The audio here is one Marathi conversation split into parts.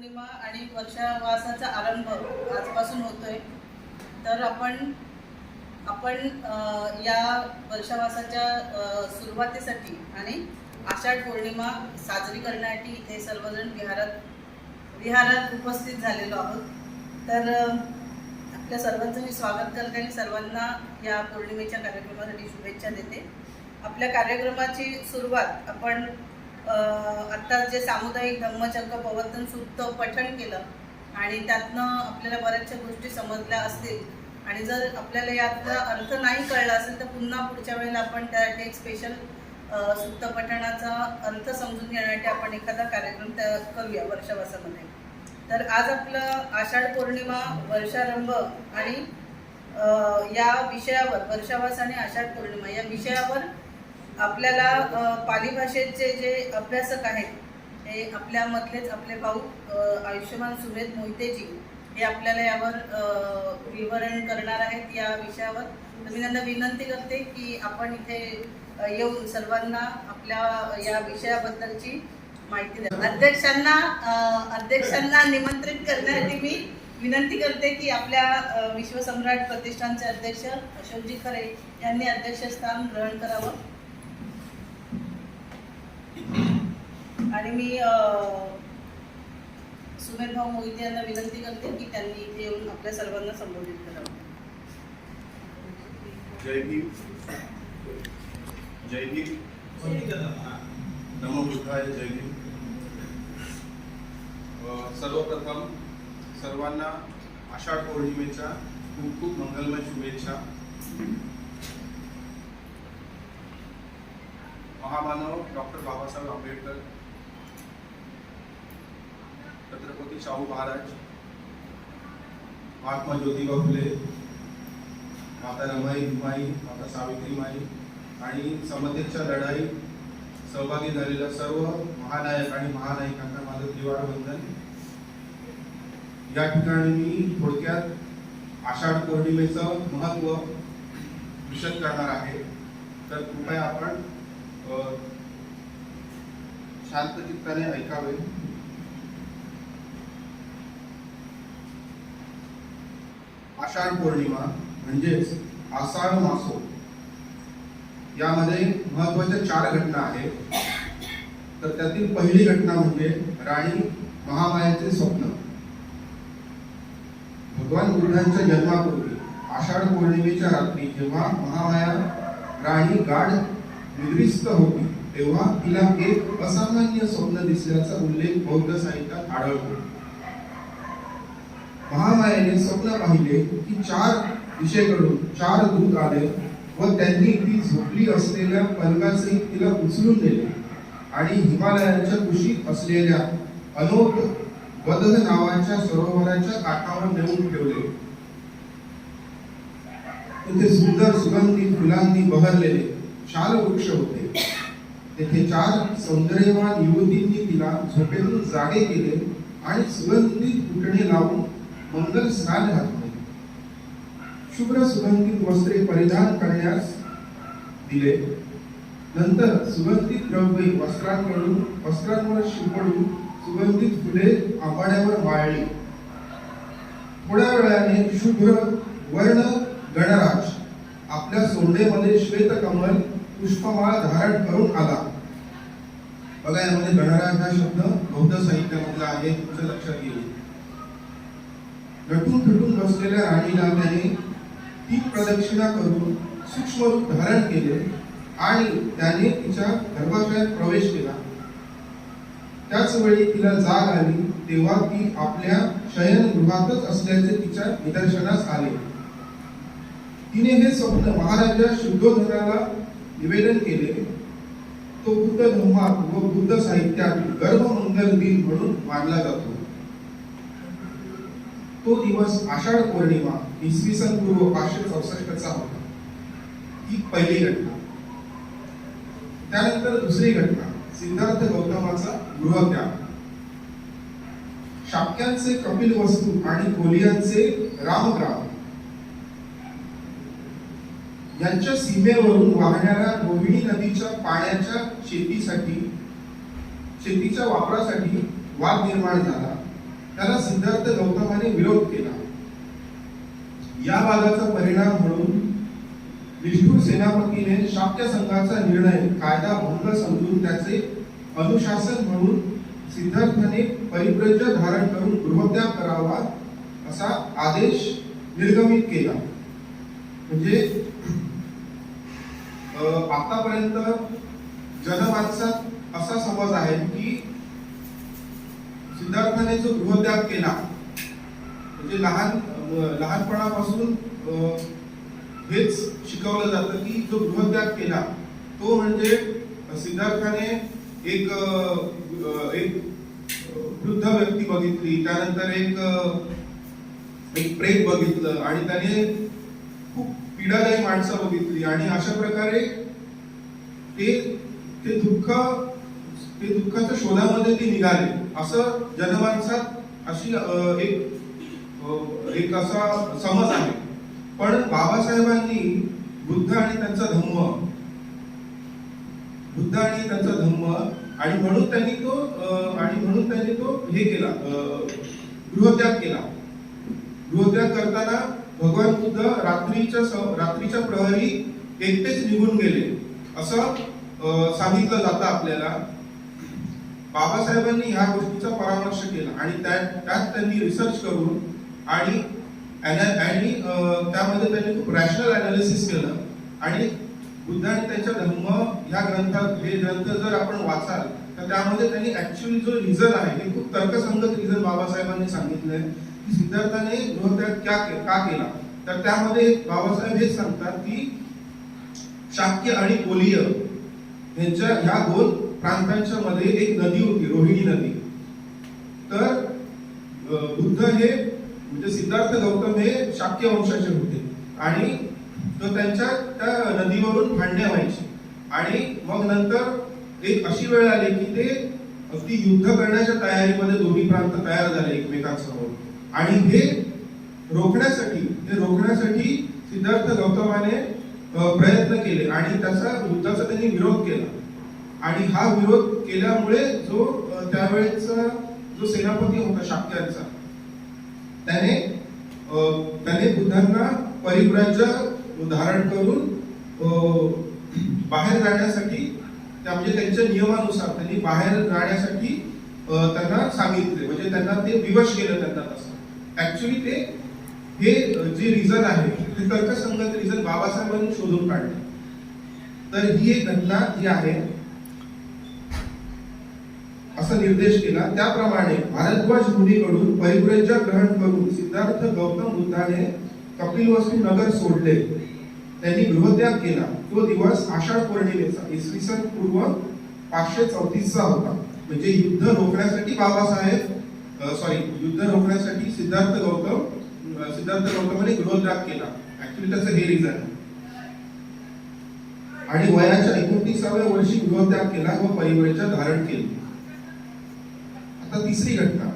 पौर्णिमा आणि वर्षावासाचा आरंभ आजपासून होतोय. तर आपण आपण या वर्षावासाच्या सुरुवातीसाठी आणि आषाढ पौर्णिमा साजरी करण्यासाठी इथे सर्वजण विहारात विहारात उपस्थित झालेलो आहोत. तर आपल्या सर्वांचं मी स्वागत करते आणि सर्वांना या पौर्णिमेच्या कार्यक्रमासाठी शुभेच्छा देते. आपल्या कार्यक्रमाची सुरुवात आपण अ, आत्ता जे सामुदायिक धम्मचक्र प्रवर्तन सूक्त पठण केलं आणि त्यातनं आपल्याला बऱ्याचशा गोष्टी समजल्या असतील. आणि जर आपल्याला यातला अर्थ नाही कळला असेल तर पुन्हा पुढच्या वेळेला आपण त्यासाठी एक स्पेशल सुप्त पठणाचा अर्थ समजून घेण्यासाठी आपण एखादा कार्यक्रम त्या करूया वर्षावासामध्ये. तर आज आपलं आषाढ पौर्णिमा वर्षारंभ आणि या विषयावर वर्षावास आणि आषाढ पौर्णिमा या विषयावर आपल्याला पाली भाषेचे जे अभ्यासक आहेत हे आपल्यामधलेच आपले भाऊ आयुष्यमान सुरेश मोहितेजी हे आपल्याला यावर विवरण करणार आहेत या विषयावर. तर मी त्यांना विनंती करते की आपण इथे येऊन सर्वांना आपल्या या विषयाबद्दलची माहिती द्या. अध्यक्षांना अध्यक्षांना निमंत्रित करण्यासाठी मी विनंती करते की आपल्या विश्वसम्राट प्रतिष्ठानचे अध्यक्ष अशोकजी खरे यांनी अध्यक्षस्थान ग्रहण करावं. आणि मी भाऊ यांना विनंती करते की त्यांनी इथे येऊन आपल्या सर्वांना संबोधित करावं. सर्वप्रथम सर्वांना आषाढ पौर्णिमेच्या खूप खूप मंगलमय शुभेच्छा. महामानव डॉक्टर बाबासाहेब आंबेडकर छत्रपती शाहू महाराज महात्मा ज्योतिबा फुले माता रमाई भीमाई माता सावित्रीमाई आणि समतेच्या लढाई सहभागी झालेल्या सर्व महानायक आणि महानायकांना माझं दिवाळ बंधन या ठिकाणी मी थोडक्यात आषाढ पौर्णिमेचं महत्त्व विशद करणार आहे. तर कृपया आपण शांत चित्ताने ऐकावे. आषाढ पौर्णिमा म्हणजेच आषाढ मासो. यामध्ये महत्त्वाच्या चार घटना आहेत. तर त्यातील पहिली घटना म्हणजे राणी महामायाचे स्वप्न. भगवान बुद्धांच्या जन्मापूर्वी आषाढ पौर्णिमेच्या रात्री जेव्हा महामाया राणी गाढ निद्रिस्त होती तेव्हा तिला एक असामान्य स्वप्न दिसल्याचा उल्लेख बौद्ध साहित्यात आढळतो. महामायेने स्वप्न पाहिले की चार दिशेकडून चार दूत आले व त्यांनी ती झोपली असलेल्या पलकासहित तिला उचलून नेले. आणि हिमालयाच्या कुशीत असलेल्या अनोट बदल नावाच्या सरोवराच्या काठावर नेऊन ठेवले. तिथे सुंदर सुगंधी फुलांनी बहरलेले शाल वृक्ष होते. तेथे चार सौंदर्यवान युवतींनी तिला झोपेतून जागे केले आणि सुगंधित उठणे लावून मंगल स्नान घातले शुभ्र सुगंधित वस्त्रे परिधान करण्यास दिले. नंतर सुगंधित द्रव्ये वस्त्रांकडून वस्त्रांवर शिंपडून सुगंधित फुले आंबाड्यावर वाळली. थोड्या वेळाने शुभ्र वर्ण गणराज आपल्या सोंडेमध्ये श्वेत कमल पुष्पमाळ धारण करून आला. बघा यामध्ये गणराज हा शब्द बौद्ध साहित्यामधला आहे तुमचं लक्षात येईल. नटून थटून बसलेल्या राणीला त्याने ती प्रदक्षिणा करून सूक्ष्म रूप धारण केले आणि त्याने तिच्या गर्भाशयात प्रवेश केला. त्याच वेळी तिला जाग आली तेव्हा ती आपल्या शयनगृहातच असल्याचे तिच्या निदर्शनास आले. तिने हे स्वप्न महाराजा शुद्धोधराला निवेदन केले तो बुद्ध धर्मात व बुद्ध साहित्यात गर्भमंगल दिन म्हणून मानला जातो. तो दिवस आषाढ पौर्णिमा इसवी सन पूर्व पाचशे चौसष्टचा होता. ही पहिली घटना. त्यानंतर दुसरी घटना सिद्धार्थ गौतमाचा गृहत्याग. शाक्यांचे कपिल वस्तू आणि कोलियांचे रामग्राम. यांच्या सीमेवरून वाहणाऱ्या रोहिणी नदीच्या पाण्याच्या शेतीसाठी शेतीच्या वापरासाठी वाद निर्माण झाला. त्याला सिद्धार्थ गौतमाने विरोध केला. या वादाचा परिणाम म्हणून निष्ठूर सेनापतीने शाक्य संघाचा निर्णय कायदा भंग समजून त्याचे अनुशासन म्हणून सिद्धार्थाने परिप्रज्य धारण करून गृहत्याग करावा असा आदेश निर्गमित केला. म्हणजे अं, आतापर्यंत जनमानसात असा समज आहे की सिद्धार्थाने जो गृहत्याग केला म्हणजे लहान लहानपणापासून हेच शिकवलं जातं की जो गृहत्याग केला तो म्हणजे सिद्धार्थाने एक एक वृद्ध व्यक्ती बघितली त्यानंतर एक एक प्रेत बघितलं आणि त्याने खूप पीडादायी माणसं बघितली आणि अशा प्रकारे ते ते दुःख ते दुःखाच्या शोधामध्ये ते निघाले. असं जनमानसात अशी एक एक असा समज आहे. पण बाबासाहेबांनी बुद्ध आणि त्यांचा धम्म बुद्ध आणि त्यांचा धम्म आणि म्हणून त्यांनी तो आणि म्हणून त्यांनी तो हे केला गृहत्याग केला. गृहत्याग करताना भगवान बुद्ध रात्रीच्या रात्रीच्या प्रहरी एकटेच निघून गेले. असं सांगितलं जातं आपल्याला. बाबासाहेबांनी ह्या गोष्टीचा परामर्श केला आणि त्यात त्यांनी रिसर्च करून आणि आणि त्यामध्ये त्यांनी खूप रॅशनल अनालिसिस केलं. आणि बुद्धाने त्यांच्या धम्म ह्या ग्रंथात हे ग्रंथ जर आपण वाचाल तर त्यामध्ये त्यांनी ऍक्च्युअली जो रिझन आहे हे खूप तर्कसंगत रिझन बाबासाहेबांनी सांगितलंय. की सिद्धार्थाने गृहत्याग क्या के- का केला? तर त्यामध्ये बाबासाहेब हेच सांगतात की शाक्य आणि कोलीय यांच्या ह्या दोन प्रांतांच्या मध्ये एक नदी होती रोहिणी नदी. तर बुद्ध हे म्हणजे सिद्धार्थ गौतम हे शाक्य वंशाचे होते. आणि तो त्यांच्या त्या नदीवरून भांडणे व्हायची. आणि मग नंतर एक अशी वेळ आली की ते अगदी युद्ध करण्याच्या तयारीमध्ये दोन्ही प्रांत तयार झाले एकमेकांसमोर. आणि हे रोखण्यासाठी हे रोखण्यासाठी सिद्धार्थ गौतमाने प्रयत्न केले. आणि त्याचा युद्धाचा त्यांनी विरोध केला. आणि हा विरोध केल्यामुळे जो त्यावेळेचा जो सेनापती होता शाक्यांचा त्याने त्याने बुद्धांना परिव्राज्य धारण करून बाहेर जाण्यासाठी त्या म्हणजे त्यांच्या नियमानुसार त्यांनी बाहेर जाण्यासाठी त्यांना सांगितले. म्हणजे त्यांना ते विवश केलं त्यांना तसं. ऍक्च्युली ते हे जे रिझन आहे ते तर्कसंगत रिझन बाबासाहेबांनी शोधून काढले. तर ही एक घटना जी आहे असा निर्देश केला त्याप्रमाणे भारद्वाज मुनीकडून परिव्रज्य ग्रहण करून सिद्धार्थ गौतम बुद्धाने कपिलवस्तू नगर सोडले. त्यांनी गृहत्याग केला. तो दिवस आषाढ पौर्णिमेचा इसवी सन पूर्व पाचशे चौतीसचा होता. म्हणजे युद्ध रोखण्यासाठी बाबासाहेब सॉरी युद्ध रोखण्यासाठी सिद्धार्थ गौतम सिद्धार्थ गौतमाने गृहत्याग केला. ऍक्च्युली त्याचं हे रिझन आणि वयाच्या एकोणतीसाव्या वर्षी गृहत्याग केला व परिवळच्या धारण केले. आता तिसरी घटना.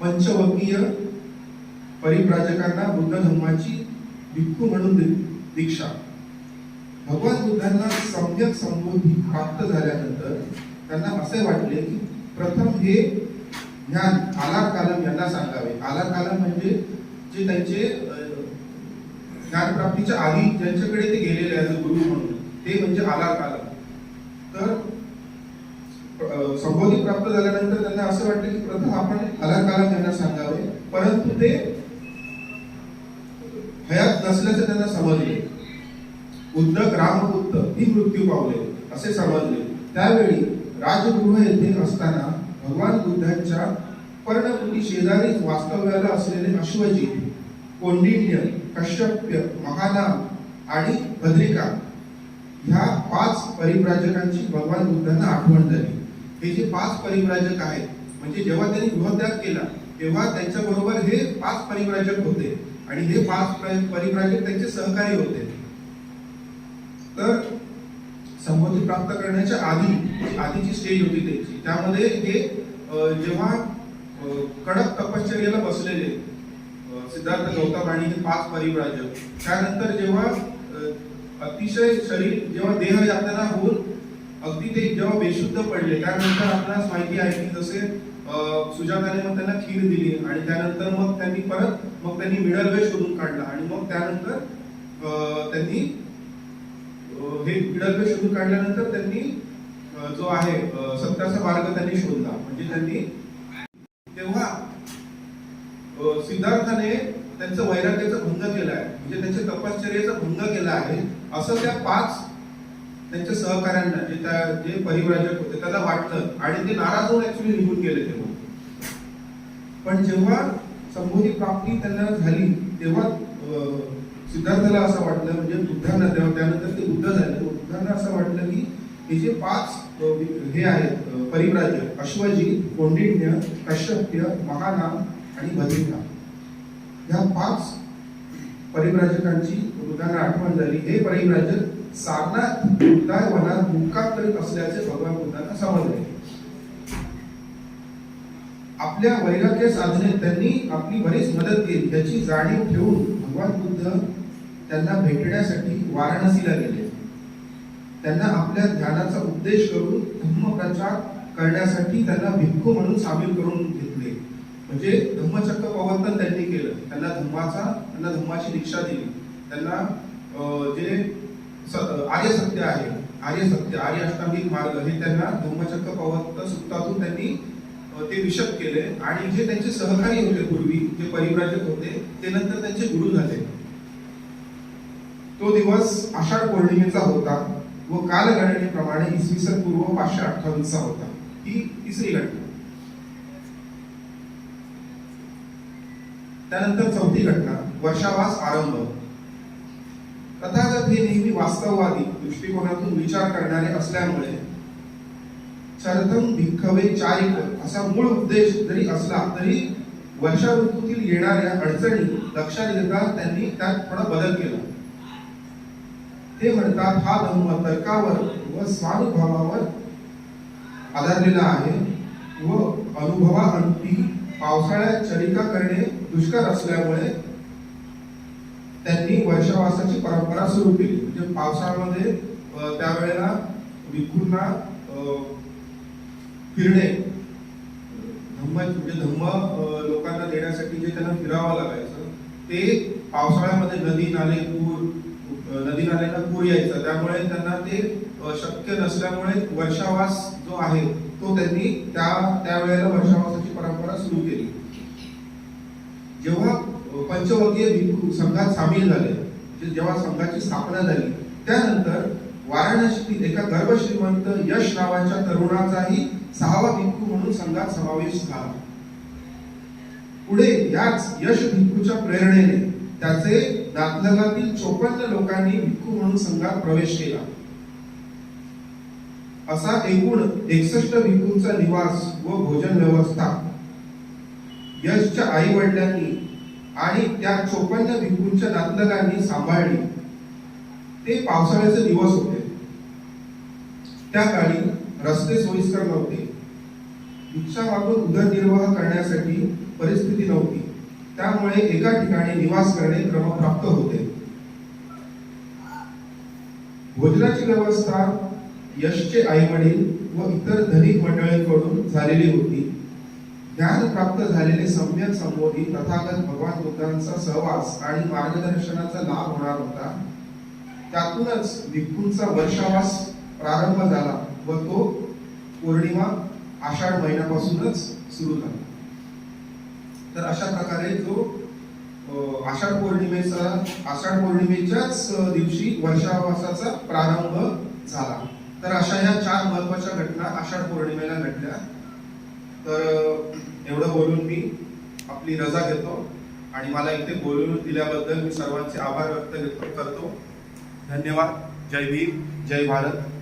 पंचवर्गीय परिप्राजकांना बुद्ध धर्माची भिक्खू म्हणून दीक्षा. भगवान बुद्धांना सम्यक संबोधी प्राप्त झाल्यानंतर त्यांना असे वाटले की प्रथम हे ज्ञान आलार कालम यांना सांगावे. आलार कालम म्हणजे जे त्यांचे ज्ञानप्राप्तीच्या आधी ज्यांच्याकडे ते गेलेले आहेत गुरु म्हणून. ते म्हणजे आलार कालम. तर संबोधी प्राप्त झाल्यानंतर त्यांना असं वाटलं की प्रथम आपण आलार त्यांना सांगावे. परंतु ते हयात नसल्याचं त्यांना समजले. उद्धक रामपुत्र ही मृत्यू पावले असे समजले. त्यावेळी राजगृह येथे असताना भगवान बुद्धांच्या पर्णकुटी शेजारीच वास्तव्याला असलेले अश्वजी कोंडिन्य कश्यप्य महानाम आणि भद्रिका ह्या पाच परिप्राजकांची भगवान बुद्धांना आठवण झाली. हे जे पाच परिव्राजक आहेत म्हणजे जेव्हा त्यांनी गृहत्याग केला तेव्हा त्यांच्या बरोबर हे पाच परिव्राजक होते. आणि हे पाच परिव्राजक त्यांचे सहकारी होते. तर संबोधी प्राप्त करण्याच्या आधी आधीची स्टेज होती त्यांची. त्यामध्ये हे जेव्हा कडक तपश्चर्याला बसलेले सिद्धार्थ गौतम आणि हे पाच परिव्राजक त्यानंतर जेव्हा अतिशय शरीर जेव्हा देह यातना होऊन अगदी ते जेव्हा बेशुद्ध पडले. त्यानंतर आपणास माहिती आहे की जसे सुजाताने मग त्यांना खीर दिली आणि त्यानंतर मग त्यांनी परत मग त्यांनी मिडल वे शोधून काढला आणि मग त्यानंतर अं, त्यांनी हे मिडल वे शोधून काढल्यानंतर त्यांनी जो आहे सत्याचा मार्ग त्यांनी शोधला. म्हणजे त्यांनी तेव्हा सिद्धार्थाने त्यांचं वैराग्याचा भंग केला आहे. म्हणजे त्यांच्या तपश्चर्याचा भंग केला आहे. असं त्या पाच त्यांच्या सहकाऱ्यांना जे त्या जे परिव्राजक होते त्याला वाटतं. आणि ते नाराज होऊन ऍक्च्युली निघून गेले तेव्हा. पण जेव्हा संबोधी प्राप्ती त्यांना झाली तेव्हा सिद्धार्थाला असं वाटलं म्हणजे बुद्धांना तेव्हा त्यानंतर ते बुद्ध झाले. बुद्धांना असं वाटलं की हे जे पाच हे आहेत परिव्राज्य परिव्राजक अश्वजी कौंडिन्य कश्यप्य महानाम आणि बद्रीनाथ ह्या पाच परिव्राजकांची बुद्धांना आठवण झाली. हे परिव्राजक सारनाथ बुद्धाय वनात मुक्काम करीत असल्याचे भगवान बुद्धांना समजले. आपल्या वैराग्य साधनेत त्यांनी आपली बरीच मदत केली. त्याची जाणीव ठेवून भगवान बुद्ध त्यांना भेटण्यासाठी वाराणसीला गेले. त्यांना आपल्या ध्यानाचा उपदेश करून धम्मप्रचार करण्यासाठी त्यांना भिक्खू म्हणून सामील करून घेतले. म्हणजे धम्मचक्र प्रवर्तन त्यांनी केलं. त्यांना धम्माचा त्यांना धम्माची दीक्षा दिली. त्यांना अं, जे आर्य सत्य आहे. आर्य सत्य आर्य अष्टांगिक मार्ग हे त्यांना धम्मचक्र पवत्त सूक्तातून त्यांनी ते विषद केले आणि जे त्यांचे सहकारी होते पूर्वी जे परिव्राजक होते ते नंतर त्यांचे गुरु झाले. तो दिवस आषाढ पौर्णिमेचा होता व कालगणनेप्रमाणे इसवी सन पूर्व पाचशे अठ्ठावीसचा होता. ही तिसरी घटना. त्यानंतर चौथी घटना वर्षावास आरंभ. तथागत हे नेहमी वास्तववादी दृष्टिकोनातून विचार करणारे असल्यामुळे. चरतम भिक्खवे चारिक असा मूळ उद्देश जरी असला तरी वर्षा ऋतूतील येणाऱ्या अडचणी लक्षात घेता त्यांनी त्यात थोडा बदल केला. ते म्हणतात हा धम्म तर्कावर व स्वानुभवावर आधारलेला आहे व अनुभवाअंती पावसाळ्यात चरिका करणे दुष्कर असल्यामुळे त्यांनी वर्षावासाची परंपरा सुरू केली. म्हणजे पावसाळ्यामध्ये त्यावेळेला भिक्खूंना फिरणे धम्म म्हणजे धम्म लोकांना देण्यासाठी जे त्यांना फिरावं लागायचं ते पावसाळ्यामध्ये नदी नाले पूर नदी नाल्यांना पूर यायचा. त्यामुळे त्यांना ते शक्य नसल्यामुळे वर्षावास जो आहे तो त्यांनी त्या त्यावेळेला वर्षावासाची परंपरा सुरू केली. जेव्हा पंचवतीय भिक्खू संघात सामील झाले. जेव्हा संघाची स्थापना झाली त्यानंतर वाराणसीतील एका गर्भश्रीमंत यश नावाच्या तरुणाचाही सहावा भिक्खू म्हणून संघात समावेश झाला. पुढे याच यश भिक्खूच्या प्रेरणेने त्याचे नातलगातील चोपन्न लोकांनी भिक्खू म्हणून संघात प्रवेश केला. असा एकूण एकसष्ट भिक्खूंचा निवास व भोजन व्यवस्था. यशच्या आई वडिलांनी आणि त्या चोपन्न भिक्खूंच्या नातलगांनी सांभाळली. ते पावसाळ्याचे दिवस होते. त्या काळी रस्ते सोयीस्कर नव्हते. रिक्षा मागून उदरनिर्वाह करण्यासाठी परिस्थिती नव्हती. त्यामुळे एका ठिकाणी निवास करणे क्रमप्राप्त होते. भोजनाची व्यवस्था यशचे आई वडील व इतर धनिक मंडळींकडून झालेली होती. ज्ञान प्राप्त झालेले सम्यक संबोधी तथागत भगवान बुद्धांचा सहवास आणि मार्गदर्शनाचा लाभ होणार होता. त्यातूनच भिक्खूंचा वर्षावास प्रारंभ झाला व तो पौर्णिमा आषाढ महिन्यापासूनच सुरू झाला. तर अशा प्रकारे जो आषाढ पौर्णिमेचा आषाढ पौर्णिमेच्याच दिवशी वर्षावासाचा प्रारंभ झाला. तर अशा ह्या चार महत्त्वाच्या घटना आषाढ पौर्णिमेला घडल्या. तर एवढं बोलून मी आपली रजा घेतो आणि मला इथे बोलून दिल्याबद्दल मी सर्वांचे आभार व्यक्त करतो. धन्यवाद. जय भीम. जय भारत.